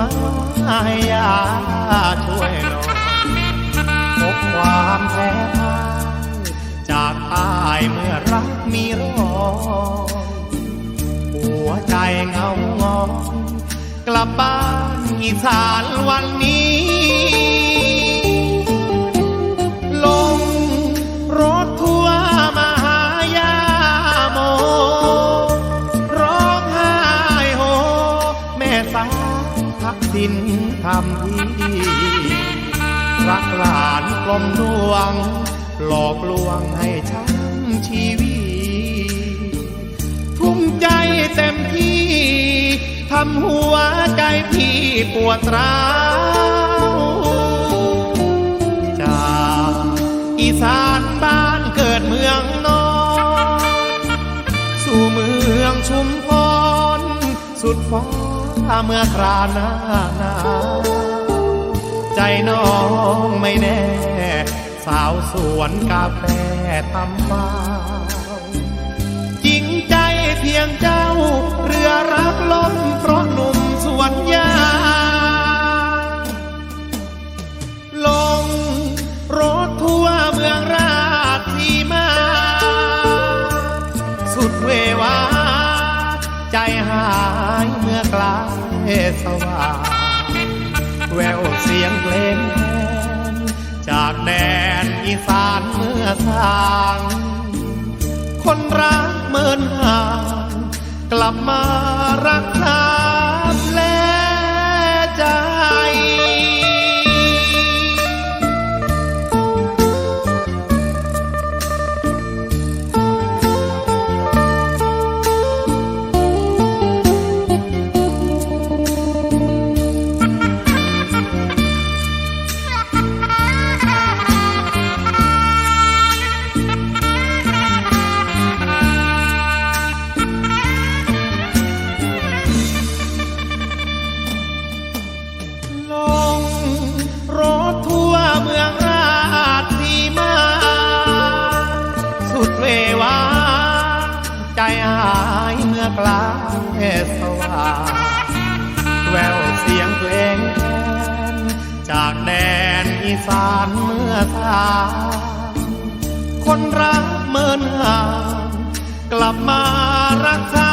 มาให้ยาช่วยหน่อยพบความแพ้พ่ายจากตายเมื่อรักมีรอยหัวใจเงางอนกลับบ้านอีสานวันนี้ ทักสินทำที่รักหลานกลมดวง หลอกลวงให้ช้ำชีวิตทุ่มใจเต็มที่ทำหัวใจพี่ปวดร้าวจากอีสานบ้านเกิดเมืองนอนสู่เมืองชุมพรสุดฟ้า ถ้าเมื่อคราหน้าหนาวใจน้องไม่แน่ สาวสวนกาแฟทำมาจริงใจเพียงเจ้า เรือรักล่มเพราะหนุ่มสวนยาลงรถทัวร์เมืองราชสีมา สุดเววา ใจหาย สว่างแววเสียงเพลงแนจากแดนอีสานเมื่อสางคนรักเมินห่างกลับมารักษาายเมื่อกลางสว่างแววเสียงเพลงแคนจากแดนอีสานเมื่อสางคนรักเมินห่างกลับมารักษา